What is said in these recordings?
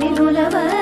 దినులవ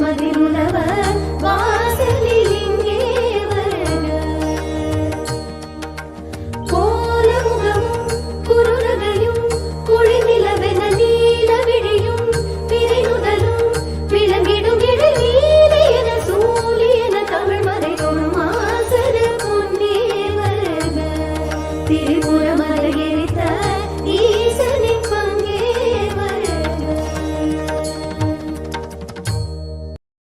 மனிதன